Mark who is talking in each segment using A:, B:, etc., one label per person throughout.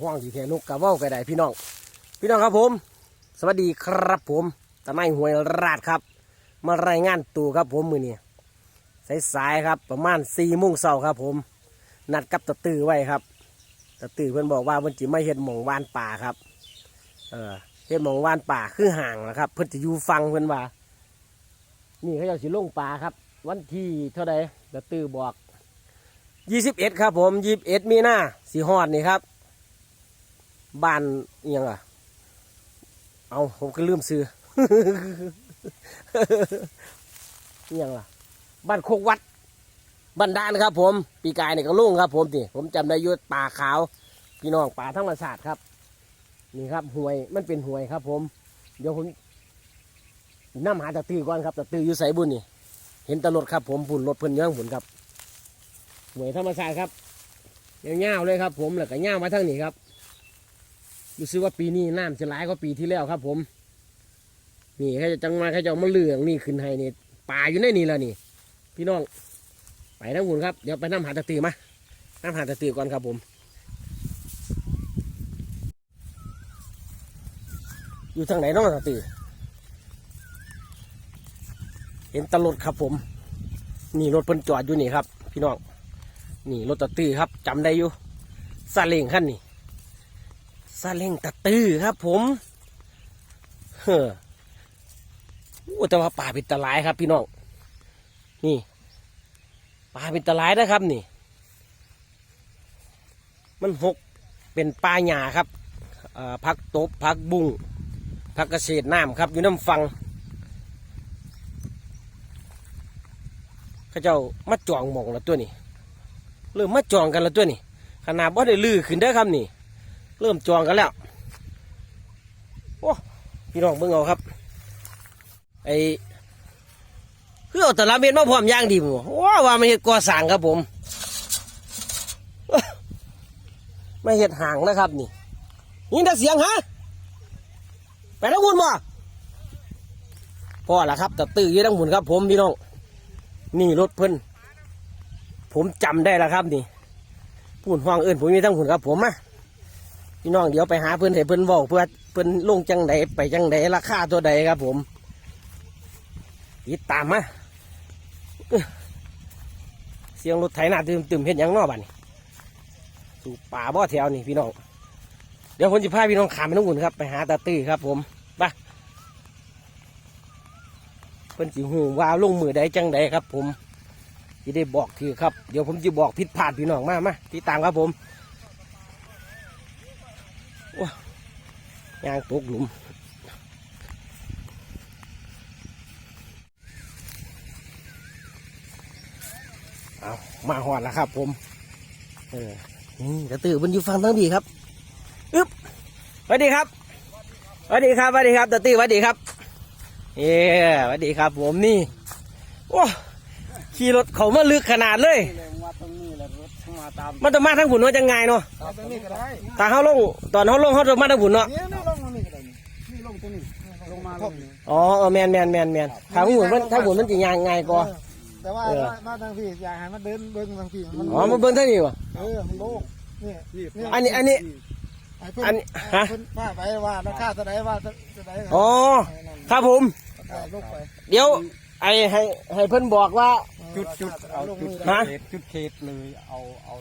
A: ห้องที่แทนกกะเว้าก็ได้พี่น้อง พี่น้องครับผม สวัสดีครับผมตะไนหวยราดครับ มารายงานตัวครับผมมือนี้สายๆครับ ประมาณสี่โมงเช้าครับ ผม นัดกับตะตือไว้ครับตะตือเพื่อนบอกว่ามันจิไม่เห็ดหมองวานป่าครับ เออเห็ดหมองวานป่าคือห่างนะครับ เพื่อนจะอยู่ฟังเพื่อนว่า นี่เขาจะสิลงป่าครับ วันที่เท่าใดตะตือบอกยี่สิบเอ็ดครับผมยี่สิบเอ็ดมีหน้าสีฮอดนี่ครับ บ้านยังอะ เอาผมก็ลืมซื้อยังล่ะ บ้านโคกวัดบ้านดานครับ ผมปีกายเนี่ยก็ลุ่งครับ ผมนี่ผมจำได้ยุดป่าขาว พี่น้องป่าธรรมศาสตร์ครับนี่ครับห่วยมันเป็นห่วยครับ ผม เดี๋ยวผมน้ำหาตะตือก่อนครับตะตืออยู่ใสบุญนี่ เห็นตรถครับ ผมผุนรถเพิ่นย่องผุนครับห่วยธรรมศาสตร์ครับยาวๆเลยครับ ผมแล้วก็ย่าวมาทั้งนี้ครับ รู้สึกว่าปีนี้น้ำจะร้ายกว่าปีที่แล้วครับ ผม นี่เขาจะจังมาเขาจะเอามาเลืองนี่ขึ้นให้นี่ป่าอยู่ในนี่แล้วนี่ พี่น้อง ไปทั้งหุ่นครับ เดี๋ยวไปน้ำหาตะตือมาน้ำหาตะตือก่อนครับผมอยู่ทางไหนน้องตะตือเห็นตลดครับผม นี่รถเพิ่นจอดอยู่นี่ครับ พี่น้อง นี่รถตะตือครับจำได้อยู่ซาเล้งขั้นนี่ ซาเล้งตะตื้อครับ ผมเฮ้อโอ้แต่ว่าป่าเป็นตะไลายครับ พี่น้องนี่ป่าเป็นตะไลายนะครับ นี่ มันหกเป็นป่าหญ้าครับอ่อพักตบพักบุ้งพักเกษตรน้ำครับ อยู่น้ำฟังเขาเจ้ามาจองมองแล้วตัวนี้เริ่มมาจองกันแล้วตัวนี้ขนาดบ่ได้ลือขึ้นได้ครับนี่ เริ่มจองกันแล้ว โอ้พี่น้องเบิ่งเอาครับ ไอ้คือเอาแต่ละเม็ดมาพร้อมย่างดีมั้งว้าว่าไม่เห็ดก่อสร้างครับผมไม่เห็ดห่างนะครับ นี่นี่แต่เสียงฮะไปทั้งหุ่นบ่พ่อละครับแต่ตื้อยี่ทั้งหุ่นครับ ผมพี่น้องนี่รถเพิ่นผมจำได้แล้วครับ นี่พูนห้องเอื่นผมมีทั้งหุ่นครับ ผมอะ พี่น้องเดี๋ยวไปหาเพื่อนให้เพื่อนบอกเพื่อเพื่อนลงจังใดไปจังใดราคาตัวใดครับ ผมติดตามมาเสียงรถไถนาตื่มตื่มเห็นยังนอบ้านี่สู่ป่าบ่อแถวนี่พี่น้องเดี๋ยวผมจะพาพี่น้องขามไปน้องอุ่นครับ ไปหาตาตื้อครับ ผมไปเพื่อนสิหูว่าลงมือใดจังใดครับ ผมที่ได้บอกคือครับ เดี๋ยวผมจะบอกผิดพลาดพี่น้องมามาติดตามครับผม ยางตกหลุมเอามาหอดแล้วครับ ผม เออนี่กระตือมันอยู่ฟังทั้งดีครับอึ๊บสวัสดีครับสวัสดีครับสวัสดีครับตะตื้อสวัสดีครับเย้สวัสดีครับ ผมนี่โอ้ขี่รถเขามาลึกขนาดเลย
B: ตรงนี้แหละรถมาตาม
A: มันต้องมาทั้งหุ่นว่าจะไงเนาะ
B: ตรงนี้ก็ได้
A: ตาเขาลงตอนเขาลงเขาต้องมาทั้งหุ่นเนาะ
B: เนี่ยนี่ลงตรงนี้ก็ได้นี่ลงตรงนี้ลงมาตรงนี้
A: อ๋อเออแมนแมนแมนแมนทางหุ่นมันทางหุ่นมันจะยางไงก็
B: แต่ว่า
A: เออ
B: มาทางพี่อยากให้มันเดินเบิ้งทางพี่มัน
A: อ๋อมันเบิ่งเท่านี้วะ
B: เออมันโล่งนี่นี่
A: อันนี้อันนี้
B: ไอ้เพิ่น
A: อันนี้ฮะ
B: เพิ่นว่าไปว่าราคาเท่าไหร่ว่าเท่าไหร่
A: อ๋อครับผม
B: ราคาลงไป
A: เดี๋ยวไอ้ให้ให้เพิ่นบอกว่า
B: จุดจุดเอาจุด
A: ฮะ
C: จุดเขตเลยเอาเอา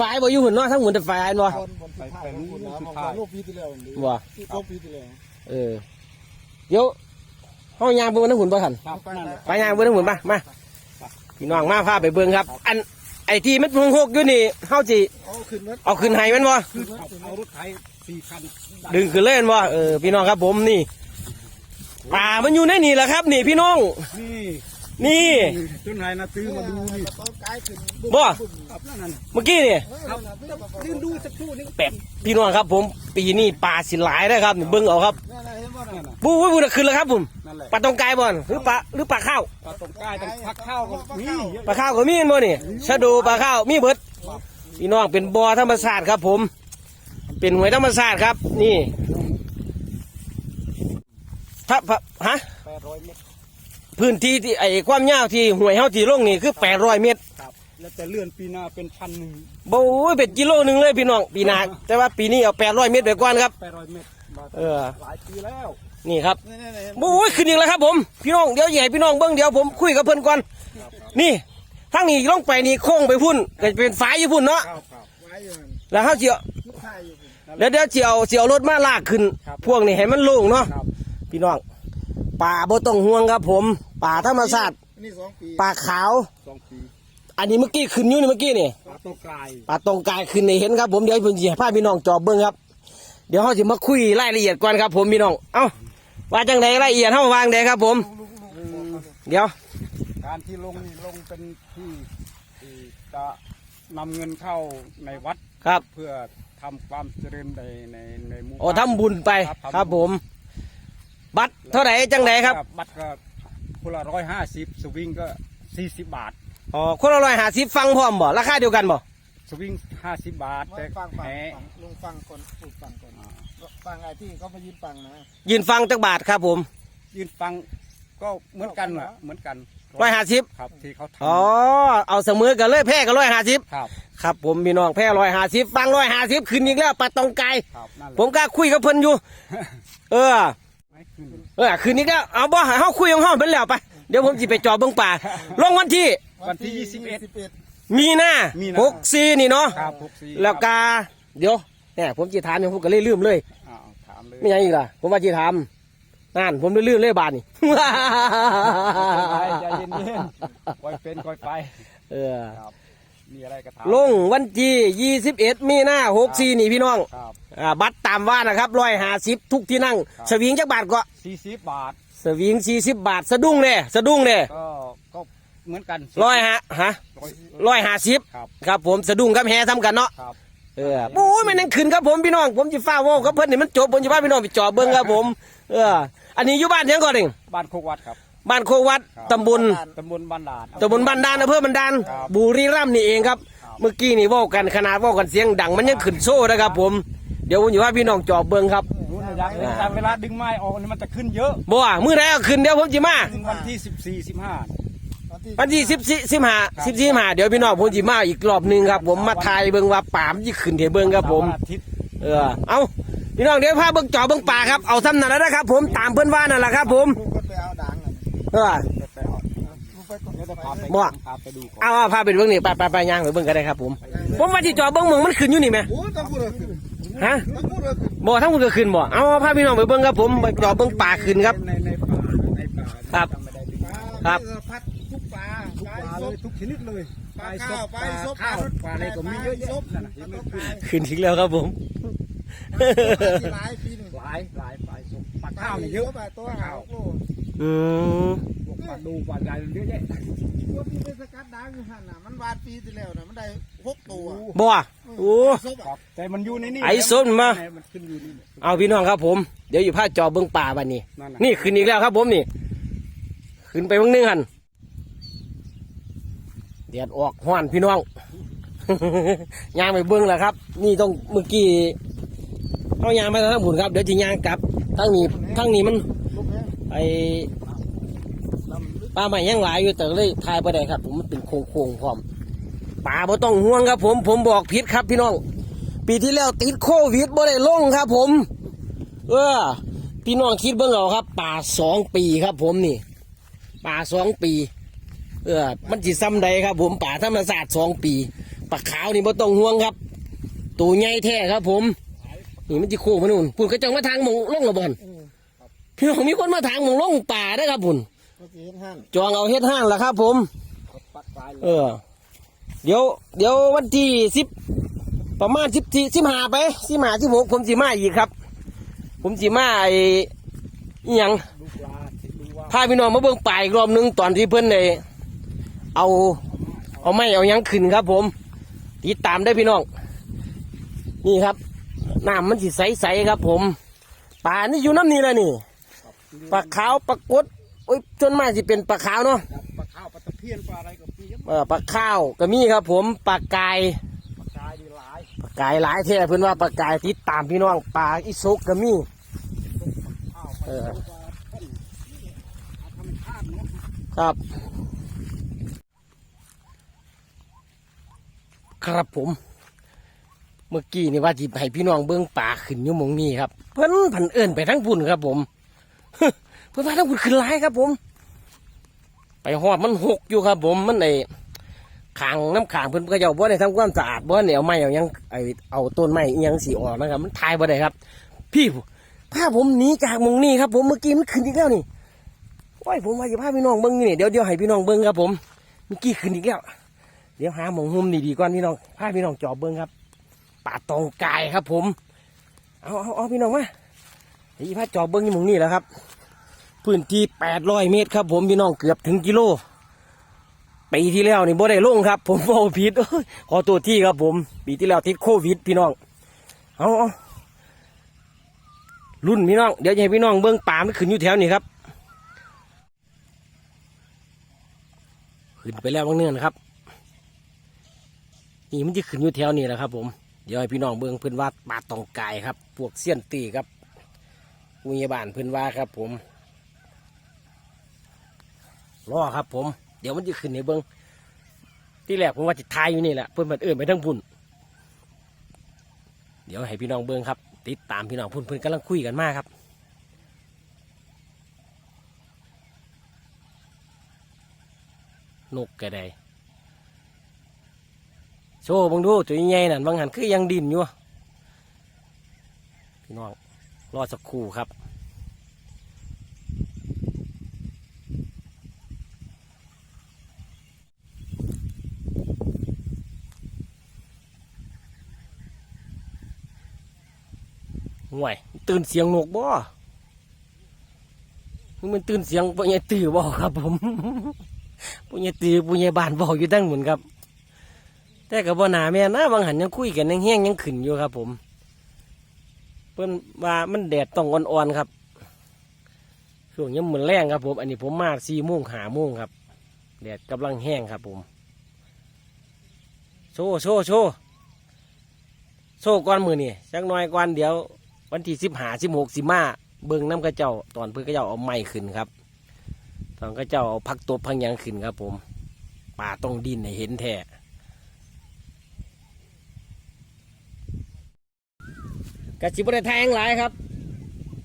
A: ฝ่ายบ่อยู่หุ่นเนาะทั้งหุ่นแต่ฝ่ายอันบ่
B: บนบนสุดท้ายของคุณนะของลูกปีที่แล้วนี่
A: บ่
B: ที่ครบปีที่แล้ว
A: เออเดี๋ยวเฮายางเบิ่งทั้งหุ่นบ่ทัน
B: ครับนั่นแหละ
A: ไปยางเบิ่งทั้งหุ่นมามาพี่น้องมาพาไปเบิ่งครับ อันไอ้ที่มันพงหกอยู่นี่เฮาสิ
B: เอาขึ้นรถ
A: เอาขึ้นให้มันบ่
B: ขึ้นรถ
C: เอารถไถสี่คัน
A: ดึงขึ้นเล่นบ่เออพี่น้องครับผมนี่ป่ามันอยู่ในนี่แหละครับ นี่พี่น้อง
C: นี่
A: นี่
C: จนไหนนะซื้อมาดูนี่
B: ต้นกายขึ้น
A: บ่
C: ครับนั่นน่ะ
A: เมื่อกี้นี่
C: ครับยืนดูสักครู่นึง
A: แปดพี่น้องครับ ผมปีนี้ปลาสิหลายนะครับนี่เบิ่งเอาครับ
B: นั่นแหละเห็นบ่นั่นน่ะ
A: บูบูบูน่ะขึ้นแล้วครับผม
C: นั่นแหละ
A: ปลาตองกายบ่อนหรือปลาหรือปลาข้าว
C: ปลาตรงกายต้องพักข้าวกันนี่
A: ปลาข้าวก็มีเห็นบ่นี่ชะโดูปลาข้าวมีเบิดพี่น้องเป็นบ่อธรรมชาติครับ ผม เป็นหวยธรรมชาติครับ นี่ถ้าพะฮะ
C: แปดร้อยเมตร
A: พื้นที่ที่ไอ้ความยาวที่หวยเฮาที่ลงนี่คือ800เมตร
C: ครับแล้วจะเลื่อนปีหน้าเป็นพันหนึ่ง
A: โอ้ยเป็นกิโลหนึ่งเลยพี่น้องปีหน้าแต่ว่าปีนี้เอาแปดร้อยเมตรไปก่อนครับ
C: แปดร้อยเมตรมา
A: เออ
C: หลายปีแล้ว
A: นี่ครับ
B: นี่นี่นี่
A: โอ้ยขึ้นอีกแล้วครับผมพี่น้องเดี๋ยวใหญ่พี่น้องเบิ้งเดี๋ยวผมคุยกับเพิ่นก่อนนี่ทางนี้ลงไปนี่โค้งไปพุ่นก็จะเป็นฝายอยู่พุ่นเนาะ
C: ครับครับ
B: ไว้อยู่นั่น
A: แล้วเขาเจียว
B: ทุกท่ายอยู่พุ่น
A: แล้วเดี๋ยวเจียวเจียวรถมาลากขึ้น
C: ครับ
A: พวกนี้ให้มันโล่งเนาะ
C: ครับ
A: พี่น้องป่าบ่ต้องห่วงครับผม ป่าธรรมชาติ
B: นี่สองปี
A: ป่าขาว
C: สองปี
A: อันนี้เมื่อกี้ขึ้นอยู่นี่เมื่อกี้นี่
C: ปลาตัวกลาย
A: ป่าตรงกายขึ้นในเห็นครับผมเดี๋ยวผมจะให้พาพี่น้องจอบเบิ้งครับ เดี๋ยวเขาจะมาคุยรายละเอียดก่อนครับ ผมพี่น้องเอ้าว่าจังไดรายละเอียดเฮาวางไดครับ ผม เดี๋ยว
C: การที่ลงนี่ลงเป็นที่ที่จะนำเงินเข้าในวัด
A: ครับ
C: เพื่อทำความเจริญในในในหมู่
A: โอ้ทำบุญไป
C: ครับทำ
A: ครับผม บัตรเท่าไหร่จังไดครับ
C: บัตรก็ คนละร้อยห้าสิบสวิงก็สี่สิบบาท
A: อ๋อคนละร้อยหาสิบฟังพร้อมบ่ราคาเดียวกันบ่
C: สวิงห้าสิบบาท
B: ไม่
C: แต่
B: ฟังฟัง
C: แห
B: ฟังลุงฟังคนปลูกฟังคนฟังไอ้ที่เขาไปยืนฟังนะ
A: ยืนฟังจักบาทครับผม
C: ยืนฟังก็เหมือนกันอะเหมือนกัน
A: ร้อยห้าสิบ
C: ครับที่เขาท
A: อ๋อเอาเสมอกันเลยแพ้กันร้อยห้าสิบำ
C: ครับ
A: ครับผมพี่น้องแพ้ร้อยห้าสิบฟังร้อยห้าสิบขึ้นอีกแล้วปลาตองไก่
C: ครับนั่นแหละ
A: ผมกล้าคุยกับเพิ่นอยู่ เออ
C: ไม่ขึ้น
A: เออคืนนี้ก็เอาบ่ให้เฮาคุยของเฮาเป็นแล้วไป เดี๋ยวผมสิไปจอบเบิ่งป่าลงวันที่
C: วันที่ยี่สิบเอ็ด
B: สิบเอ็ด
A: มีนา
C: มีนา
A: หกสี่นี่เนาะ
C: ครับหกสี่
A: แล้วกาเดี๋ยวเนี่ยผมสิถามอย่างผมก็เลยลืมเลย
C: อ้าวถามเลย
A: ไม่ยังอีกล่ะผมว่าสิถามนั่นผมเลยลืมเลยบาดนี่
C: ใจเย็นๆคอยเป็นคอยไป
A: เออ
C: ครับ มีอะไรก็ถาม
A: ลงวันที่ 21 มีนา64 นี่พี่น้อง
C: ครับ
A: อ่าบัตรตามว่านะครับ150ทุกที่นั่ง
C: ครับ
A: สวิงจักบาทก็
C: สี่สิบบาท
A: สวิง 40 บาท สะดุ้งเด้สะดุ้งเด้
C: ก็ก็เหมือนกัน
A: ร้อยฮะฮะ
C: ร้อย
A: ร้อยห้าสิบ
C: ครับ
A: ครับผมสะดุ้งกับแฮทำกันเนาะ
C: ครับ
A: เออโอ้ยมันนั่งขึ้นครับผมพี่น้อง ผมจะฟ้าเว่ากับเพิ่นนี่มันจบผมจะพาพี่น้องไปจอบเบิ้งครับผม เออ อันนี้อยู่บ้านเพียงก่อนเอง
C: บ้านโคกวัดครับ
A: บ้านโควัด
C: ครับ
A: ตำบล
C: ตำบลบ้านดาด
A: ตำบลบ้านดานอำเภอบ้านดาน
C: ครับ
A: บุรีรัมย์นี่เองครับ
C: ครับ
A: เมื่อกี้นี่เว่ากันขนาดเว่ากันเสียงดังมันยังขึ้นโซ่นะครับ ผม เดี๋ยวผมจะพาพี่น้องจอบเบิ้งครับ
C: รู้นะยักษ์เลยแต่เวลาดึงไม้ออกนี่มันจะขึ้นเยอะ
A: บ่ว่ามื้อไหนเอาขึ้นเดี๋ยวผมจะมา
C: ถึงวันที่สิบสี่สิบห้า
A: วันที่สิบสี่สิบห้าสิบสี่ห้าเดี๋ยวพี่น้องผมจะมาอีกรอบหนึงครับ ผมมาทายเบิ้งว่าป่ามนจะขึ้นเทเบิ้งครับผม
C: อาทิตย์
A: เออ เอาพี่น้องเดี๋ยวพาเบิ่งจ่อเบิ่งป่าครับ เอาซ้ำนั่นแล้วนะครับผม ตามเพื่อนว่านั่นแหละครับผม
B: ลูกก็ไป เอาด่า
A: เอะ
C: เอา
B: อะ
C: พาไป
A: บ่
C: พาไปดูก่อน
A: เอาพาไปเบิ่งนี่ไปไปไปย่างไปเบิ่งกันได้ครับ ผม ผมว่าที่จอเบิ่งมึงมันขึ้นอยู่นี่ไหมฮะบ่ทั้งมึงก็ขึ้นบ่เอาพาพี่น้องไปเบิ่งครับ ผมไปจ่อเบิ่งป่าขึ้นครับครับครับ
B: พัดทุกปลา
C: ทุก
B: ปลา
C: เลยทุกชนิดเลย
B: ปลาข้าวปลาซบ
C: ข้าปลาอะไรก็มีเยอะแยะนั่นน่ะเห็นไหมขึ้น
A: ขึ้งแล้วครับผม
B: หลายปีหนึ่ง
C: หลายหลายปลาสมปลาข้าวเยอะ
B: ปลาตัวหาว โล
A: อืม
C: พวกปลาดูปลาใหญ่เยอะแยะ
B: ตัวที่ไปสกัดด่างอยู่หันน่ะมันวาดปีที่แล้วน่ะมันได้หกตัว
A: บ่โอ้
B: ซบ
C: ครั
B: อะ
C: บแต่มันอยู่ในนี่
A: ไอ้ส้มมา
C: มันขึ้นอยู่นี่
A: เอาพี่น้องครับผม เดี๋ยวอยู่พาจ่อเบิ่งป่าบัดนี้
C: นั่นน่ะ
A: นี่ขึ้นอีกแล้วครับผมนี่ ขึ้นไปเบางหนึงหันเดียดออกห้อนพี่น้อง ย่างไปเบิ้งแหละครับ นี่ต้องเมื่อกี้เอายางไปทางบุญครับ เดี๋ยวจะย่างกลับทั้งนี้ทั้งนี้มัน
B: ลูกแม่
A: ไอปลาใหม่ยังหลายอยู่แต่เลยทายไปได้ครับ ผมมันเป็นโค้งๆพร้อมปลาบ่ต้องห่วงครับ ผมผมบอกผิดครับพี่น้อง ปีที่แล้วติดโควิดบ่ได้ลงครับ ผม เออพี่น้องคิดเบิ่งเอาครับป่าสองปีครับ ผมนี่ป่าสองปี เออ มันจิซ้ำใดครับ ผมป่าธรรมศาสตร์สองปีปลาขาวนี่บ่ต้องห่วงครับ ตัวใหญ่แท้ครับ ผม นี่มันจิโค้งมานู่นปุ่นกระจังมาทางมงลงระบอน พี่น้องมีคนมาทางหมองลงป่าได้อครับปุ่น
B: ก็สิเห็นห้าง
A: จองเอาเฮ็ดห้างละครับผม
C: ปักปลายเลย
A: เออ เดี๋ยว เดี๋ยววันที่สิบประมาณสิบสี่สิบห้าไปสิบห้าสิบหกผมสิมาอีกครับ ผมสิมาไอ้อิหยัง
C: ดูปลาที่ดูว่า
A: พาพี่น้องมาเบิ่งป่าอีกรอบหนึงตอนที่เพิ่นได้เอาเอาไม้เอาหยังขึ้นครับ ผมติดตามได้อพี่น้องนี่ครับน้ำมันสิใสๆครับ ผมป่านี่อยู่น้ำนี่แหละนี่ ปลาขาวปลากดโอ้ยจนมากสิเป็นปลาขาวเนาะ
C: ปลาข้าวปลาตะเพียนปลาอะไรก็มีเยอะ
A: เออปลาข้าวก็มีครับ ผมปลากาย
C: ปลากายดีหลาย
A: ปลากายหลายแท้เพิ่นว่าปลากายติดตามพี่น้องปลาอีสกก็มี
C: ข้าว
A: เออ
C: ปลาต้นธรรมชาติเนาะ
A: ครับครับผม เมื่อกี้นี่ว่าจิให้พี่น้องเบิ้งป่าขึ้นอยู่หมองนี้ครับ เพิ่นผันเอิญไปทั้งพุ่นครับผม เพิ่อนว่าทั้งพุ่นขึ้นหลายครับ ผม ไปหอดมันหกอยู่ครับ ผมมันไอขางน้ำขางเพิ่อนก็เจ้าบ่ได้ทำความสะอาดบ่ได้เอาไม้เอายังไอเอาต้นไม้ยังสีออกนะครับ มันทายบ่ได้ครับ พี่พาผมหนีจากมงนี้ครับ ผมเมื่อกี้มันขึ้นอีกแล้วนี่โอ้ยผมว่าจะพาพี่น้องเบิ้งนี่เดี๋ยวเดี๋ยวให้พี่น้องเบิ้งครับ ผมเมื่อกี้ขึ้นอีกแล้วเดี๋ยวหาหมองหุ่มดีๆก่อนพี่น้องพาพี่น้องจอบเบิ้งครับป่าตองกายครับ ผม เอาเอาเอาพี่น้องมา ไอ้พาจอบเบิ้งอยู่มองนี้แหล้วครับ พื้นที่แปดร้อยเมตรครับ ผมพี่น้องเกือบถึงกิโลปีที่แล้วนี่บ่ได้ลงครับ ผมบอกผิดเอ้ยขอตัวที่ครับผม ปีที่แล้วติดโควิด พี่น้องเอาเอรุ่นพี่น้องเดี๋ยวให้พี่น้องเบิ้งป่ามันขึ้นอยู่แถวนี้ครับขึ้นไปแล้วบางเนื่อนครับนี่มันจะขึ้นอยู่แถวนี้แหละครับ ผมเดี๋ยวให้พี่น้องเบิ้งเพื่อนว่าป่าตองกายครับ พวกเสี้ยนตีครับ ผู้ใหญ่บ้านเพื่อนว่าครับ ผมรอครับ ผม เดี๋ยวมันจะขึ้นในเบิ้งที่แรกผมว่าจะทายอยู่นี่แหละเพื่อนมันเอื่นไปทั้งพุ่น เดี๋ยวให้พี่น้องเบิ้งครับ ติดตามพี่น้องพุ่นเพื่อนกำลังคุยกันมากครับนกกระไดโชว์บังดูตัวใหญ่นั่นบางหันคือยังดินอยู่ รอสักครู่ครับ ห่วย ตื่นเสียงนกบ่มันตื่นเสียงปุญญตื่อบ่ครับ ผมปุญญตื่อปุญญบานบ่อยู่ตั้งหมุนครับ แต่กับบ่หนาแม่นนะบางหันยังคุยกันยังแห้งยังขึ้นอยู่ครับผม เพิ่อนว่ามันแดดต้องอ่อนๆครับช่วงยังเหมือนแรงครับผมอันนี้ผมมาสี่โมงหาโมงครับแดดกำลังแห้งครับผมโชว์โชว์โชว์โชว์ก้อนมือนี่จักหน้อยก้อนเดี๋ยว วันที่สิบหาสิบหกสิบมาเบิ่งน้ำกระเจ้า ตอนเพื่อนกระเจ้าเอาไม้ขึ้นครับ ตอนกระเจ้าเอาพักตบพังยังขึ้นครับผมป่าต้องดินให้เห็นแท้ กระชิบได้แทงหลายครับ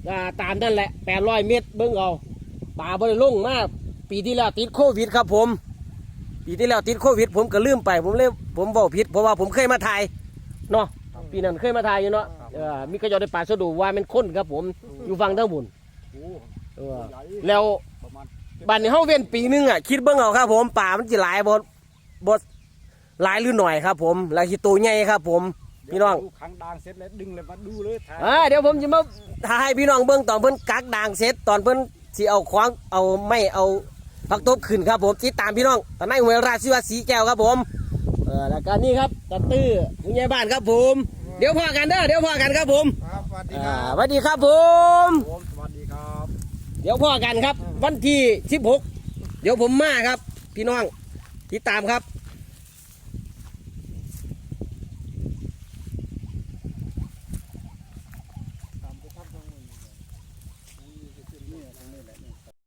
A: ก็ตามนั่นแหละแปดร้อยเมตรเบิ่งเอาป่าบริลงมากปีที่แล้วติดโควิดครับผม ปีที่แล้วติดโควิด ผมก็ลืมไป ผมเลยผมบอกผิดเพราะว่าผมเคยมาถ่ายเนาะปีนั้นเคยมาถ่ายอยู่เนาะเออมีกระเจาได้ป่าสะดูว่ามันค้นครับผมอยู่ฝั่งทั้งบุญ
C: โอ้
A: เออ
C: ใหญ่
A: แล้ว
C: ประมาณ
A: บ้านนี้เฮาเว้นปีนึงอะคิดเบิ่งเอาครับ ผมป่ามันสิหลายบ่บ่หลายหรือหน่อยครับ ผมแล้วสิโตใหญ่ครับ ผม พี่น้อง
C: ดูขังดางเสร็จแล้วดึงเลยมาดูเลยถ่าย
A: อ่าเดี๋ยวผมจะมาถ่ายให้พี่น้องเบิ่งตอนเพิ่นกักด่างเสร็จตอนเพิ่นสิเอาควางเอาไม่เอาผักตบขึ้นครับผมติดตามพี่น้องตอนนั้นหวยราชสิวาสีแก้วครับผมเออแล้วก็นี่ครับตะตื้อผู้ใหญ่บ้านครับผม เดี๋ยวพอกันเด้อเดี๋ยวพอกันครับผม
B: ครับสวัสดีค
A: อ่า
B: รับ
A: สวัสดีครับผม
C: ผมสวัสดีครับ
A: เดี๋ยวพ่อกันครับ วันที่ 16 เดี๋ยวผมมาครับ พี่น้องติดตามครับ